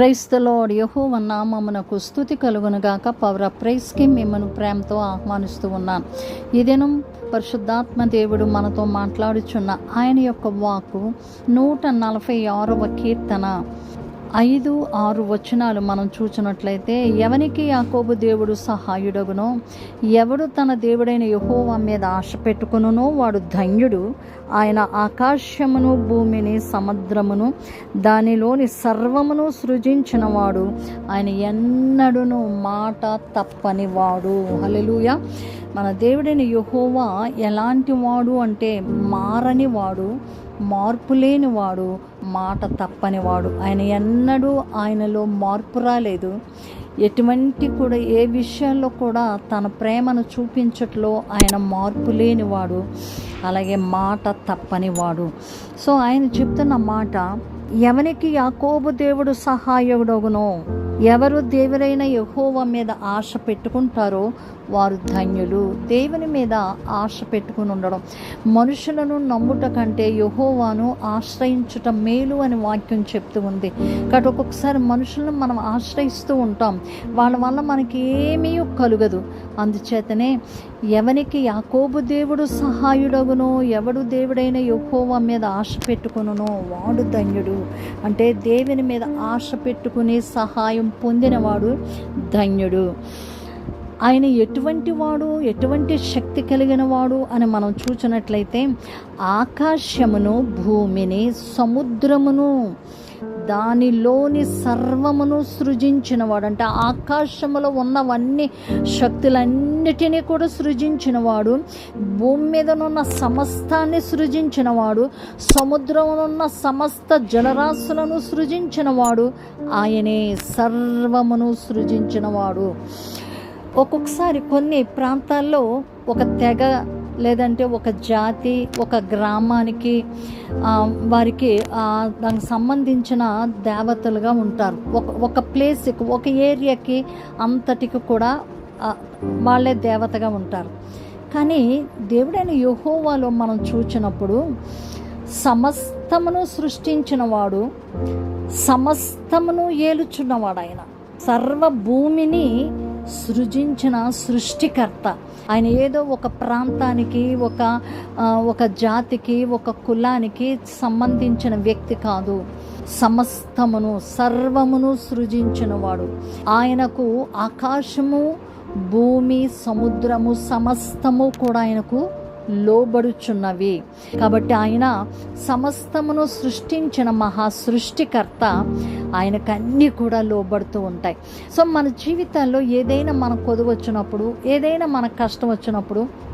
క్రైస్తలోడ్ యహోవ నామమునకు స్థుతి కలుగునుగాక పవర్ ఆఫ్ ప్రైస్కి మిమ్మల్ని ప్రేమతో ఆహ్వానిస్తూ ఉన్నాను. ఈ దినం పరిశుద్ధాత్మ దేవుడు మనతో మాట్లాడుచున్న ఆయన యొక్క వాకు నూట నలభై ఆరవ కీర్తన. ఐదు ఆరు వచనాలు మనం చూచినట్లయితే ఎవనికి యాకోబు దేవుడు సహాయుడగునో ఎవడు తన దేవుడైన యహోవా మీద ఆశ పెట్టుకునునో వాడు ధన్యుడు. ఆయన ఆకాశమును భూమిని సముద్రమును దానిలోని సర్వమును సృజించినవాడు. ఆయన ఎన్నడును మాట తప్పనివాడు. హల్లెలూయా. మన దేవుడైన యహోవా ఎలాంటి వాడు అంటే మారని వాడు మార్పు లేనివాడు మాట తప్పనివాడు. ఆయన ఎన్నడూ ఆయనలో మార్పు రాలేదు. ఎటువంటి కూడా ఏ విషయంలో కూడా తన ప్రేమను చూపించట్లో ఆయన మార్పు లేనివాడు అలాగే మాట తప్పనివాడు. సో ఆయన చెప్తున్న మాట ఎవనికి యాకోబు దేవుడు సహాయకుడగునో? ఎవరు దేవుడైన యహోవ మీద ఆశ పెట్టుకుంటారో వారు ధన్యులు. దేవుని మీద ఆశ పెట్టుకుని ఉండడం. మనుషులను నమ్ముట కంటే యహోవాను ఆశ్రయించుట మేలు అని వాక్యం చెప్తూ ఉంది. కాబట్టి ఒక్కొక్కసారి మనుషులను మనం ఆశ్రయిస్తూ ఉంటాం. వాళ్ళ వల్ల మనకి ఏమీ కలుగదు. అందుచేతనే ఎవనికి యాకోబు దేవుడు సహాయుడగునో ఎవడు దేవుడైన యహోవా మీద ఆశ పెట్టుకునునో వాడు ధన్యుడు. అంటే దేవుని మీద ఆశ పెట్టుకుని సహాయం పొందినవాడు ధన్యుడు. ఆయన ఎటువంటి వాడు ఎటువంటి శక్తి కలిగిన వాడు అని మనం చూచినట్లయితే ఆకాశమును భూమిని సముద్రమును దానిలోని సర్వమును సృజించినవాడు అంటే ఆకాశములో ఉన్నవన్నీ శక్తులన్నిటినీ కూడా సృజించినవాడు. భూమి మీదనున్న సమస్తాన్ని సృజించినవాడు. సముద్రమునున్న సమస్త జలరాశులను సృజించినవాడు. ఆయనే సర్వమును సృజించినవాడు. ఒక్కొక్కసారి కొన్ని ప్రాంతాల్లో ఒక తెగ లేదంటే ఒక జాతి ఒక గ్రామానికి వారికి దానికి సంబంధించిన దేవతలుగా ఉంటారు. ఒక ఒక ప్లేస్కి ఒక ఏరియాకి అంతటికి కూడా వాళ్ళే దేవతగా ఉంటారు. కానీ దేవుడైన యహోవాలో మనం చూచినప్పుడు సమస్తమును సృష్టించినవాడు సమస్తమును ఏలుచున్నవాడు ఆయన. సర్వ భూమిని సృజించిన సృష్టికర్త. ఆయన ఏదో ఒక ప్రాంతానికి ఒక ఒక జాతికి ఒక కులానికి సంబంధించిన వ్యక్తి కాదు. సమస్తమును సర్వమును సృజించినవాడు. ఆయనకు ఆకాశము భూమి సముద్రము సమస్తము కూడా ఆయనకు లోబడుచున్నవి. కాబట్టి ఆయన సమస్తమును సృష్టించిన మహా సృష్టికర్త. ఆయనకు అన్నీ కూడా లోబడుతూ ఉంటాయి. సో మన జీవితాల్లో ఏదైనా మన కొదువు వచ్చినప్పుడు ఏదైనా మనకు కష్టం వచ్చినప్పుడు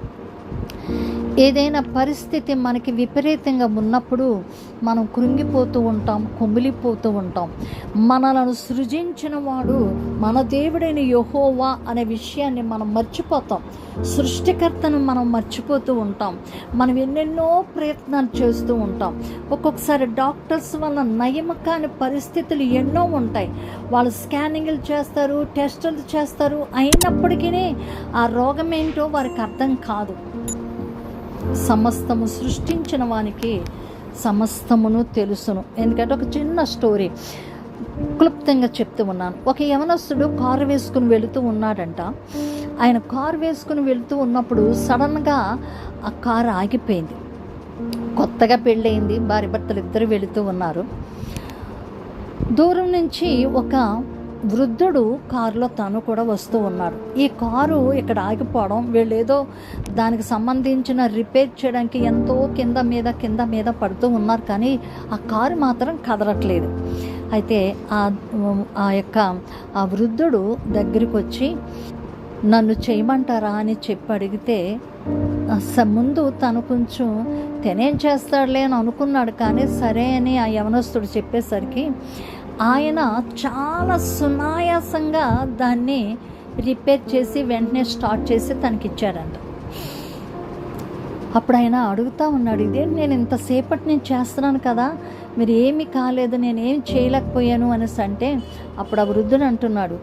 ఏదైనా పరిస్థితి మనకి విపరీతంగా ఉన్నప్పుడు మనం కృంగిపోతూ ఉంటాం కుమిలిపోతూ ఉంటాం. మనలను సృజించిన వాడు మన దేవుడైన యహోవా అనే విషయాన్ని మనం మర్చిపోతాం. సృష్టికర్తను మనం మర్చిపోతూ ఉంటాం. మనం ఎన్నెన్నో ప్రయత్నాలు చేస్తూ ఉంటాం. ఒక్కొక్కసారి డాక్టర్స్ వల్ల నయం కాని పరిస్థితులు ఎన్నో ఉంటాయి. వాళ్ళు స్కానింగ్లు చేస్తారు టెస్టులు చేస్తారు. అయినప్పటికీ ఆ రోగం ఏంటో వారికి అర్థం కాదు. సమస్తము సృష్టించిన వానికి సమస్తమును తెలుసును. ఎందుకంటే ఒక చిన్న స్టోరీ. క్లుప్తంగా చెప్తూ ఉన్నాను. ఒక యవనస్తుడు కారు వేసుకుని వెళుతూ ఉన్నాడంట. ఆయన కారు వేసుకుని వెళుతూ ఉన్నప్పుడు సడన్గా ఆ కారు ఆగిపోయింది. కొత్తగా పెళ్ళయింది. భార్య భర్తలు ఇద్దరు వెళుతూ ఉన్నారు. దూరం నుంచి ఒక వృద్ధుడు కారులో తను కూడా వస్తూ ఉన్నాడు. ఈ కారు ఇక్కడ ఆగిపోవడం వీళ్ళు ఏదో దానికి సంబంధించిన రిపేర్ చేయడానికి ఎంతో కింద మీద కింద మీద పడుతూ ఉన్నారు కానీ ఆ కారు మాత్రం కదలట్లేదు. అయితే ఆ ఆ యొక్క ఆ వృద్ధుడు దగ్గరికి వచ్చి నన్ను చేయమంటారా? అని చెప్పి అడిగితే ముందు తను కొంచెం తెనేం చేస్తాడులే అని అనుకున్నాడు కానీ సరే అని ఆ యవనస్తుడు చెప్పేసరికి ఆయన చాలా సునాయాసంగా దాన్ని రిపేర్ చేసి వెంటనే స్టార్ట్ చేసి తనకి ఇచ్చారంట అప్పుడు ఆయన అడుగుతా ఉన్నాడు ఇదే నేను ఇంతసేపటి నేను చేస్తున్నాను కదా మీరు ఏమి కాలేదు నేనేం చేయలేకపోయాను అనేసి అంటే అప్పుడు ఆ వృద్ధుడు అంటున్నాడు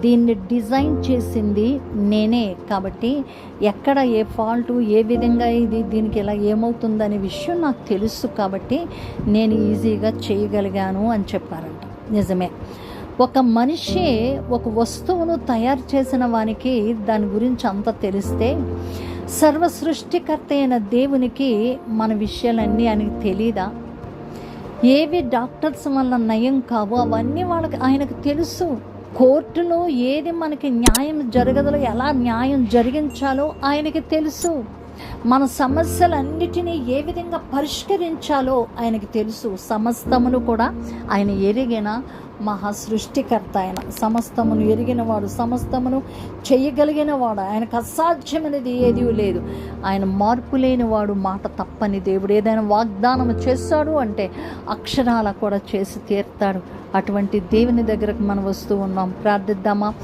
దీన్ని డిజైన్ చేసింది నేనే కాబట్టి ఎక్కడ ఏ ఫాల్ట్ ఏ విధంగా ఇది దీనికి ఎలా ఏమవుతుందనే విషయం నాకు తెలుసు కాబట్టి నేను ఈజీగా చేయగలిగాను అని చెప్పారంట. నిజమే. ఒక మనిషి ఒక వస్తువును తయారు చేసిన వానికి దాని గురించి అంత తెలిస్తే సర్వ సృష్టికర్త అయిన దేవునికి మన విషయాలన్నీ ఆయనకి తెలీదా? ఏవి డాక్టర్స్ వల్ల నయం కావు అవన్నీ వాళ్ళకి ఆయనకు తెలుసు. కోర్టులో ఏది మనకి న్యాయం జరగదో ఎలా న్యాయం జరిగించాలో ఆయనకి తెలుసు. మన సమస్యలన్నిటినీ ఏ విధంగా పరిష్కరించాలో ఆయనకి తెలుసు. సమస్తమును కూడా ఆయన ఎరిగిన మహా సృష్టికర్త ఆయన. సమస్తమును ఎరిగినవాడు సమస్తమును చేయగలిగిన వాడు ఆయనకు అసాధ్యమైనది ఏదీ లేదు. ఆయన మార్పు లేనివాడు మాట తప్పని దేవుడు. ఏదైనా వాగ్దానం చేస్తాడు అంటే అక్షరాల కూడా చేసి తీర్తాడు. అటువంటి దేవుని దగ్గరకు మనం వస్తూ ఉన్నాం. ప్రార్థిద్దామా?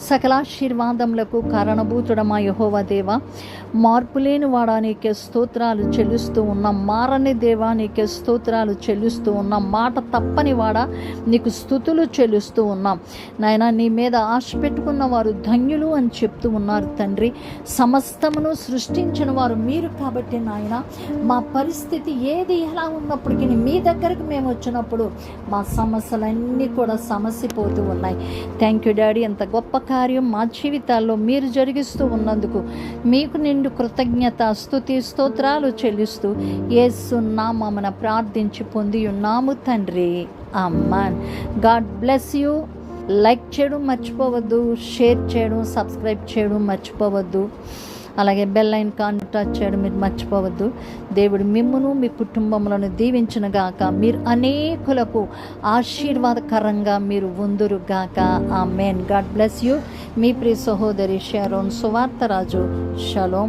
సకలాశీర్వాదములకు కారణభూతుడమా యహోవా దేవ? మార్పు లేని వాడా నీకే స్తోత్రాలు చెల్లిస్తూ ఉన్నాం. మారని దేవా నీకే స్తోత్రాలు చెల్లిస్తూ ఉన్నాం. మాట తప్పని వాడా నీకు స్థుతులు చెల్లిస్తూ ఉన్నాం. నాయన నీ మీద ఆశ పెట్టుకున్న వారు ధన్యులు అని చెప్తూ ఉన్నారు తండ్రి. సమస్తమును సృష్టించిన వారు మీరు కాబట్టి నాయన మా పరిస్థితి ఏది ఎలా ఉన్నప్పటికీ మీ దగ్గరకు మేము వచ్చినప్పుడు మా సమస్యలన్నీ కూడా సమసిపోతూ ఉన్నాయి. థ్యాంక్ యూ డాడీ ఎంత గొప్ప కార్యం మా జీవితాల్లో మీరు జరిగిస్తూ ఉన్నందుకు మీకు నిండు కృతజ్ఞత స్థుతి స్తోత్రాలు చెల్లిస్తూ ఏసున్నామన ప్రార్థించి పొంది ఉన్నాము తండ్రి. Amen God bless you like చేయడం మర్చిపోవద్దు షేర్ చేయడం సబ్స్క్రైబ్ చేయడం మర్చిపోవద్దు. అలాగే బెల్ ఐన్ కాన్ టచ్ చేయడం మీరు మర్చిపోవద్దు. దేవుడు మిమ్మును మీ కుటుంబములను దీవించిన గాక. మీరు అనేకులకు ఆశీర్వాదకరంగా మీరు ఉందురుగాక amen God bless you మీ ప్రియ సహోదరి షారోన్ సువార్తరాజు షలోం